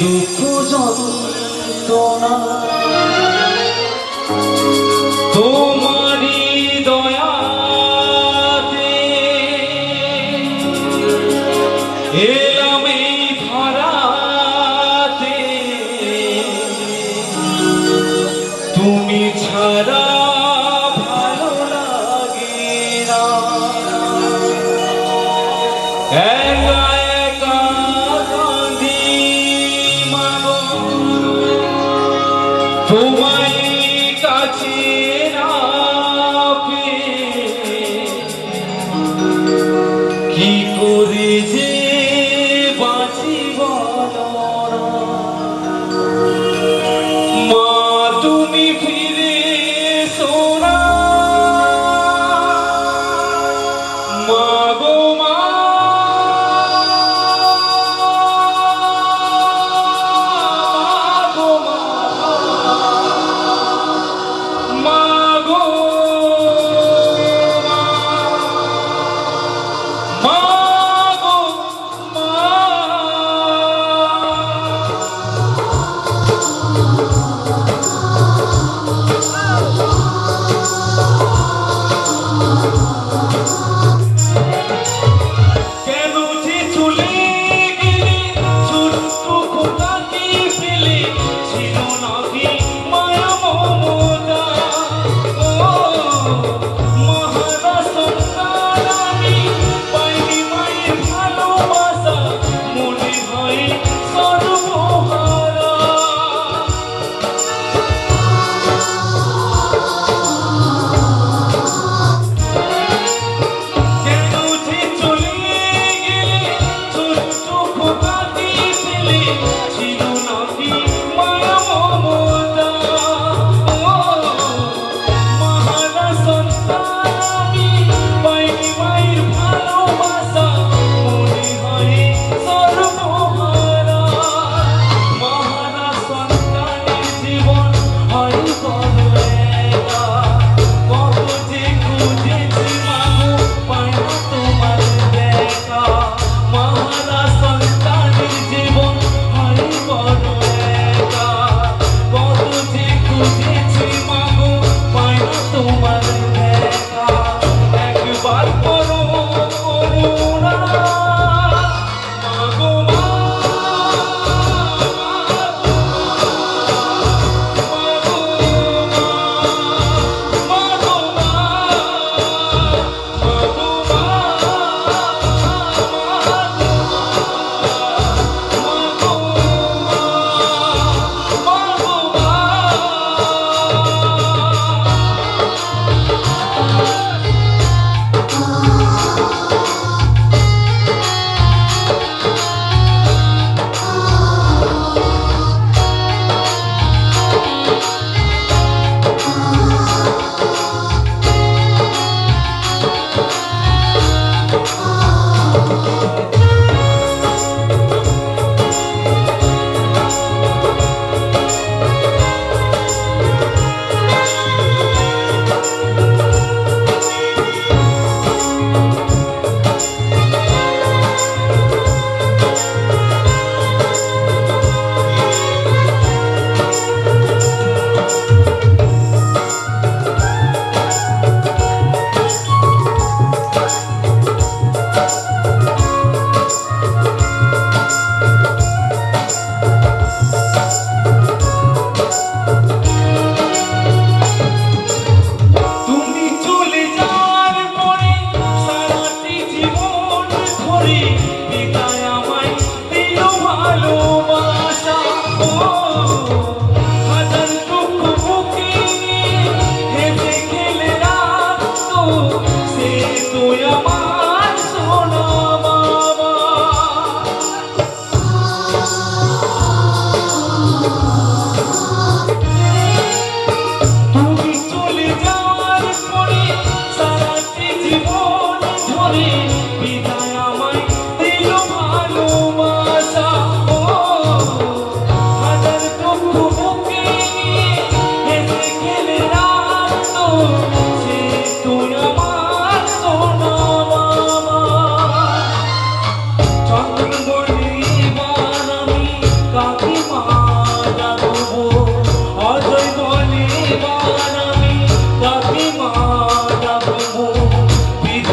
দুঃখ যন্ত্রণা। তোমারি দয়াতে এলাম এই ধরাতে। তুমি ছাড়া ভালো লাগে না। we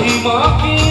মহিমাকে